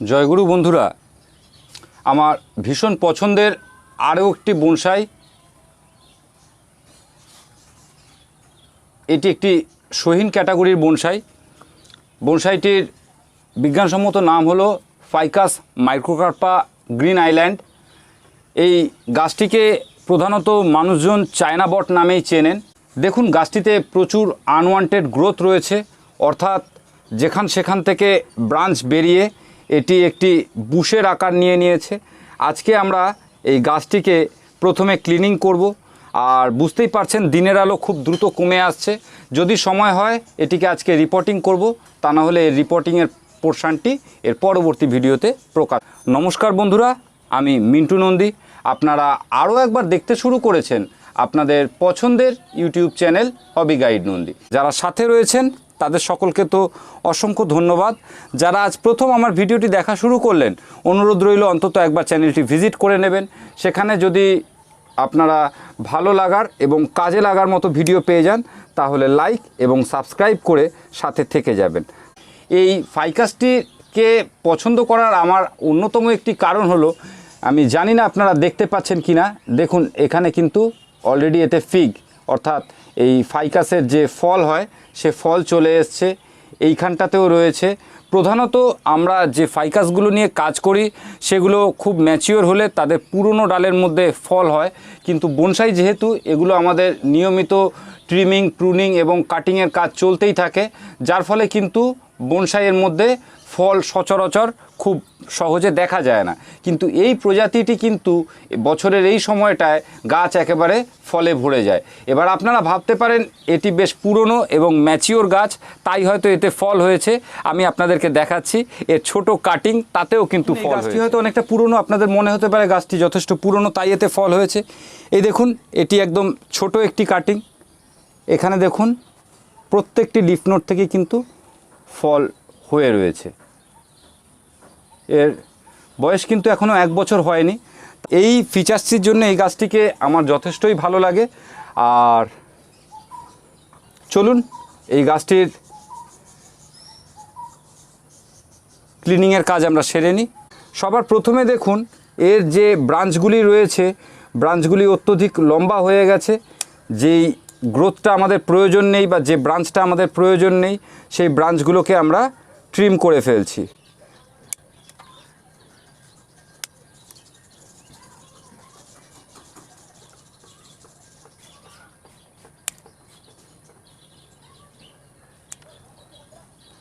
জয়গুরু বন্ধুরা, আমার ভীষণ পছন্দের আরও একটি বনসাই। এটি একটি সহিন ক্যাটাগরির বনসাই। বনসাইটির বিজ্ঞানসম্মত নাম হলো ফাইকাস মাইক্রোকার্পা গ্রিন আইল্যান্ড। এই গাছটিকে প্রধানত মানুষজন চায়না বট নামেই চেনেন। দেখুন, গাছটিতে প্রচুর আনওয়ান্টেড গ্রোথ রয়েছে, অর্থাৎ যেখান সেখান থেকে ব্রাঞ্চ বেরিয়ে এটি একটি বুশের আকার নিয়ে নিয়েছে। আজকে আমরা এই গাছটিকে প্রথমে ক্লিনিং করব। আর বুঝতেই পারছেন, দিনের আলো খুব দ্রুত কমে আসছে। যদি সময় হয়, এটিকে আজকে রিপোর্টিং করব। তা না হলে রিপোর্টিংয়ের পোর্শনটি এর পরবর্তী ভিডিওতে প্রকাশ। নমস্কার বন্ধুরা, আমি মিন্টু নন্দী। আপনারা আরও একবার দেখতে শুরু করেছেন আপনাদের পছন্দের YouTube channel hobby guide Nandi. যারা সাথে রয়েছেন তাদের সকলকে তো অসংখ্য ধন্যবাদ। যারা আজ প্রথম আমার ভিডিওটি দেখা শুরু করলেন, অনুরোধ রইল অন্তত একবার চ্যানেলটি ভিজিট করে নেবেন। সেখানে যদি আপনারা ভালো লাগার এবং কাজে লাগার মতো ভিডিও পেয়ে যান, তাহলে লাইক এবং সাবস্ক্রাইব করে সাথে থেকে যাবেন। এই ফাইকাসটিকে পছন্দ করার আমার অন্যতম একটি কারণ হলো, আমি জানি না আপনারা দেখতে পাচ্ছেন কি না দেখুন, এখানে কিন্তু অলরেডি এতে ফিগ অর্থাৎ এই ফাইকাসের যে ফল হয়, সে ফল চলে এসছে। এইখানটাতেও রয়েছে। প্রধানত আমরা যে ফাইকাসগুলো নিয়ে কাজ করি, সেগুলো খুব ম্যাচিওর হলে তাদের পুরনো ডালের মধ্যে ফল হয়। কিন্তু বনসাই যেহেতু, এগুলো আমাদের নিয়মিত ট্রিমিং প্রুনিং এবং কাটিংয়ের কাজ চলতেই থাকে। যার ফলে কিন্তু বনসাইয়ের মধ্যে ফল সচরাচর খুব সহজে দেখা যায় না। কিন্তু এই প্রজাতিটি কিন্তু বছরের এই সময়টায় গাছ একেবারে ফলে ভরে যায়। এবার আপনারা ভাবতে পারেন এটি বেশ পুরনো এবং ম্যাচিওর গাছ তাই হয়তো এতে ফল হয়েছে। আমি আপনাদেরকে দেখাচ্ছি এর ছোট কাটিং তাতেও কিন্তু ফল গাছটি হয়তো অনেকটা পুরনো আপনাদের মনে হতে পারে গাছটি যথেষ্ট পুরনো তাই এতে ফল হয়েছে। এই দেখুন এটি একদম ছোট একটি কাটিং। এখানে দেখুন প্রত্যেকটি লিফ নোট থেকে কিন্তু ফল হয়ে রয়েছে। এর বয়স কিন্তু এখনও এক বছর হয়নি। এই ফিচার্সটির জন্য এই গাছটিকে আমার যথেষ্টই ভালো লাগে। আর চলুন এই গাছটির ক্লিনিংয়ের কাজ আমরা সেরে নিই। সবার প্রথমে দেখুন, এর যে ব্রাঞ্চগুলি রয়েছে, ব্রাঞ্চগুলি অত্যধিক লম্বা হয়ে গেছে। যেই গ্রোথটা আমাদের প্রয়োজন নেই বা যে ব্রাঞ্চটা আমাদের প্রয়োজন নেই, সেই ব্রাঞ্চগুলোকে আমরা ট্রিম করে ফেলছি।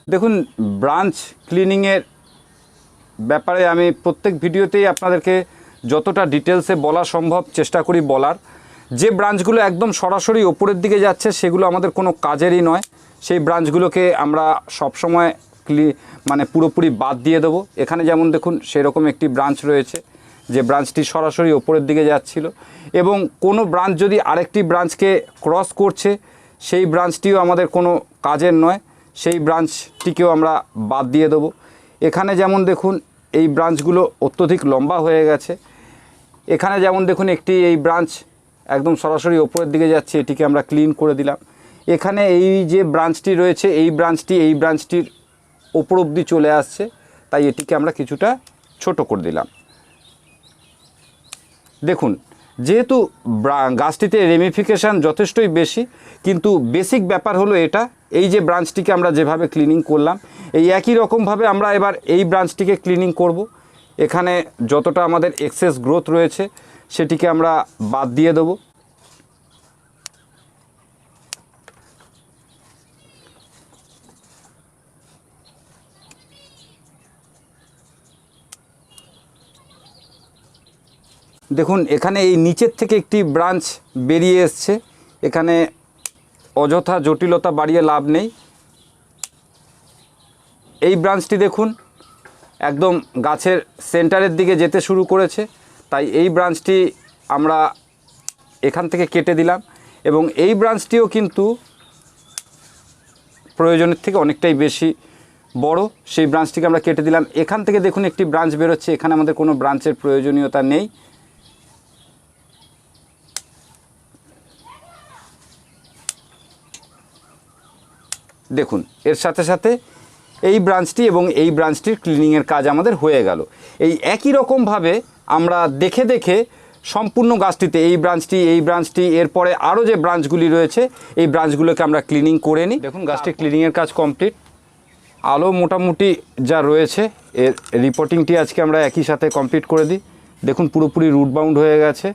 দেখুন, ব্রাঞ্চ ক্লিনিংয়ের ব্যাপারে আমি প্রত্যেক ভিডিওতেই আপনাদেরকে যতটা ডিটেলসে বলা সম্ভব চেষ্টা করি বলার। যে ব্রাঞ্চগুলো একদম সরাসরি ওপরের দিকে যাচ্ছে, সেগুলো আমাদের কোনো কাজেরই নয়। সেই ব্রাঞ্চগুলোকে আমরা সবসময় ক্লি মানে পুরোপুরি বাদ দিয়ে দেবো। এখানে যেমন দেখুন, সেরকম একটি ব্রাঞ্চ রয়েছে, যে ব্রাঞ্চটি সরাসরি ওপরের দিকে যাচ্ছিল। এবং কোনো ব্রাঞ্চ যদি আরেকটি ব্রাঞ্চকে ক্রস করছে, সেই ব্রাঞ্চটিও আমাদের কোনো কাজের নয়। সেই ব্রাঞ্চটিকেও আমরা বাদ দিয়ে দেবো। এখানে যেমন দেখুন, এই ব্রাঞ্চগুলো অত্যধিক লম্বা হয়ে গেছে। এখানে যেমন দেখুন, একটি এই ব্রাঞ্চ একদম সরাসরি ওপরের দিকে যাচ্ছে, এটিকে আমরা ক্লিন করে দিলাম। এখানে এই যে ব্রাঞ্চটি রয়েছে, এই ব্রাঞ্চটি এই ব্রাঞ্চটির ওপর অবধি চলে আসছে, তাই এটিকে আমরা কিছুটা ছোট করে দিলাম। দেখুন, যেহেতু গাছটিতে রেমিফিকেশান যথেষ্টই বেশি, কিন্তু বেসিক ব্যাপার হলো এটা এই যে ব্রাঞ্চটিকে আমরা যেভাবে ক্লিনিং করলাম, এই একই রকমভাবে আমরা এবার এই ব্রাঞ্চটিকে ক্লিনিং করব। এখানে যতটা আমাদের এক্সেস গ্রোথ রয়েছে, সেটিকে আমরা বাদ দিয়ে দেবো। দেখুন, এখানে এই নিচের থেকে একটি ব্রাঞ্চ বেরিয়ে এসছে। এখানে অযথা জটিলতা বাড়িয়ে লাভ নেই। এই ব্রাঞ্চটি দেখুন, একদম গাছের সেন্টারের দিকে যেতে শুরু করেছে, তাই এই ব্রাঞ্চটি আমরা এখান থেকে কেটে দিলাম এবং এই ব্রাঞ্চটিও কিন্তু প্রয়োজনের থেকে অনেকটাই বেশি বড়। সেই ব্রাঞ্চটিকে আমরা কেটে দিলাম। এখান থেকে দেখুন একটি ব্রাঞ্চ বেরোচ্ছে, এখানে আমাদের কোনো ব্রাঞ্চের প্রয়োজনীয়তা নেই। দেখুন, এর সাথে সাথে এই ব্রাঞ্চটি এবং এই ব্রাঞ্চটির ক্লিনিংয়ের কাজ আমাদের হয়ে গেল। এই একই রকমভাবে আমরা দেখে দেখে সম্পূর্ণ গাছটিতে এই ব্রাঞ্চটি এই ব্রাঞ্চটি এরপরে আরও যে ব্রাঞ্চগুলি রয়েছে, এই ব্রাঞ্চগুলোকে আমরা ক্লিনিং করে নিই। দেখুন গাছটি ক্লিনিংয়ের কাজ কমপ্লিট আলো মোটামুটি যা রয়েছে, এর রিপোর্টিংটি আজকে আমরা একই সাথে কমপ্লিট করে দিই। দেখুন, পুরোপুরি রুট বাউন্ড হয়ে গেছে।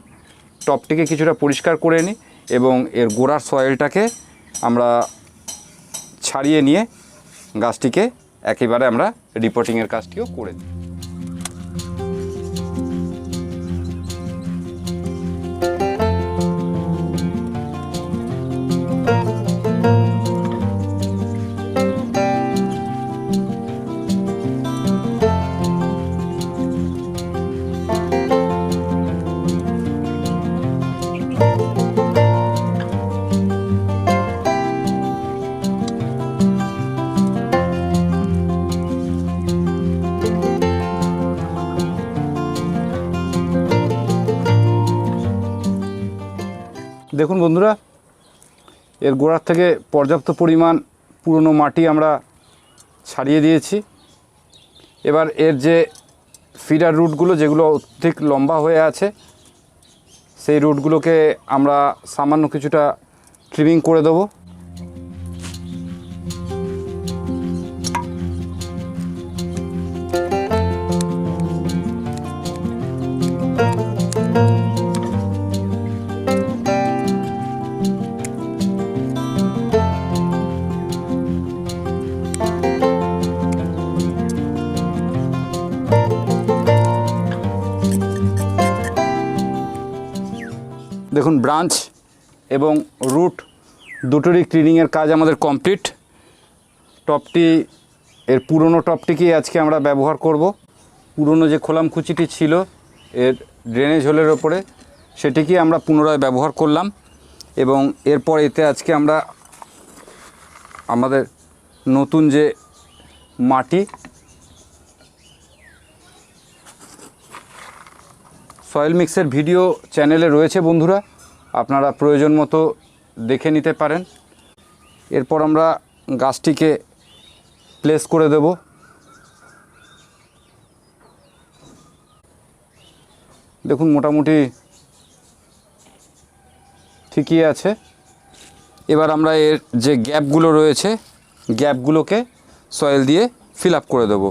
টপটিকে কিছুটা পরিষ্কার করে নিই এবং এর গোড়ার সয়েলটাকে আমরা ছাড়িয়ে নিয়ে গাছটিকে একেবারে আমরা রিপোর্টিংয়ের কাজটিও করে দিই। দেখুন বন্ধুরা, এর গোড়ার থেকে পর্যাপ্ত পরিমাণ পুরনো মাটি আমরা ছাড়িয়ে দিয়েছি। এবার এর যে ফিডার রুটগুলো যেগুলো অধিক লম্বা হয়ে আছে, সেই রুটগুলোকে আমরা সামান্য কিছুটা ট্রিমিং করে দেবো। ব্রাঞ্চ এবং রুট দুটোরই ক্লিনিংয়ের কাজ আমাদের কমপ্লিট। টপটি, এর পুরনো টপটিকেই আজকে আমরা ব্যবহার করব। পুরনো যে খোলামকুচিটি ছিল, এর ড্রেনেজ হোলের ওপরে, সেটিকে আমরা পুনরায় ব্যবহার করলাম এবং এরপর এতে আজকে আমরা আমাদের নতুন যে মাটি সয়েল মিক্সের ভিডিও চ্যানেলে রয়েছে বন্ধুরা। আপনারা প্রয়োজন মতো দেখে নিতে পারেন। এরপর আমরা গাছটিকে প্লেস করে দেব। দেখুন, মোটামুটি ঠিকই আছে। এবার আমরা এর যে গ্যাপগুলো রয়েছে গ্যাপগুলোকে সয়েল দিয়ে ফিল আপ করে দেবো।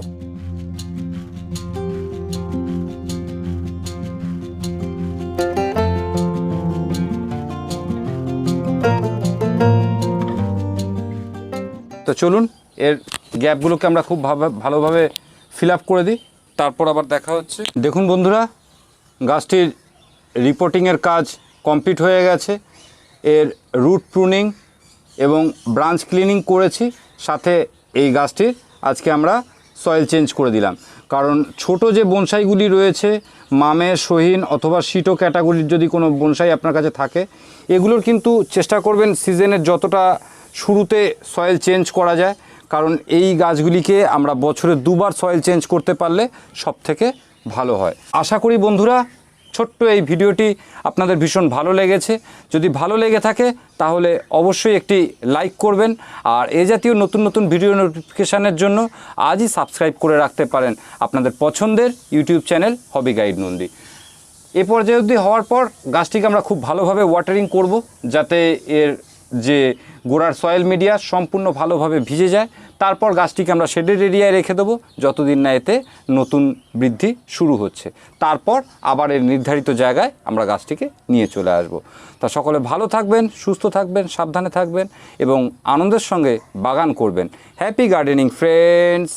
তো চলুন, এর গ্যাপগুলোকে আমরা খুব ভাবে- ভালোভাবে ফিল করে দিই। তারপর আবার দেখা হচ্ছে। দেখুন বন্ধুরা, গাছটির রিপোর্টিংয়ের কাজ কমপ্লিট হয়ে গেছে। এর রুট প্রুনিং এবং ব্রাঞ্চ ক্লিনিং করেছি, সাথে এই গাছটির আজকে আমরা সয়েল চেঞ্জ করে দিলাম। কারণ ছোট যে বনসাইগুলি রয়েছে, মামে, সহিন অথবা সিটো ক্যাটাগরির যদি কোনো বনসাই আপনার কাছে থাকে, এগুলোর কিন্তু চেষ্টা করবেন সিজনের যতটা শুরুতে সয়েল চেঞ্জ করা যায়। কারণ এই গাছগুলিকে আমরা বছরে দুবার সয়েল চেঞ্জ করতে পারলে সব থেকে ভালো হয়। আশা করি বন্ধুরা, ছোট্ট এই ভিডিওটি আপনাদের ভীষণ ভালো লেগেছে। যদি ভালো লেগে থাকে, তাহলে অবশ্যই একটি লাইক করবেন। আর এ জাতীয় নতুন নতুন ভিডিও নোটিফিকেশানের জন্য আজই সাবস্ক্রাইব করে রাখতে পারেন আপনাদের পছন্দের YouTube channel hobby guide Nandi এ পর্যায়ে অবধি হওয়ার পর গাছটিকে আমরা খুব ভালোভাবে ওয়াটারিং করব, যাতে এর যে গোড়ার সয়েল মিডিয়া সম্পূর্ণ ভালোভাবে ভিজে যায়, তারপর গাছটিকে আমরা শেডেড এরিয়ায় রেখে দেবো, যতদিন না এতে নতুন বৃদ্ধি শুরু হচ্ছে। তারপর আবার এর নির্ধারিত জায়গায় আমরা গাছটিকে নিয়ে চলে আসব। তা সকলে ভালো থাকবেন, সুস্থ থাকবেন, সাবধানে থাকবেন এবং আনন্দের সঙ্গে বাগান করবেন। Happy gardening friends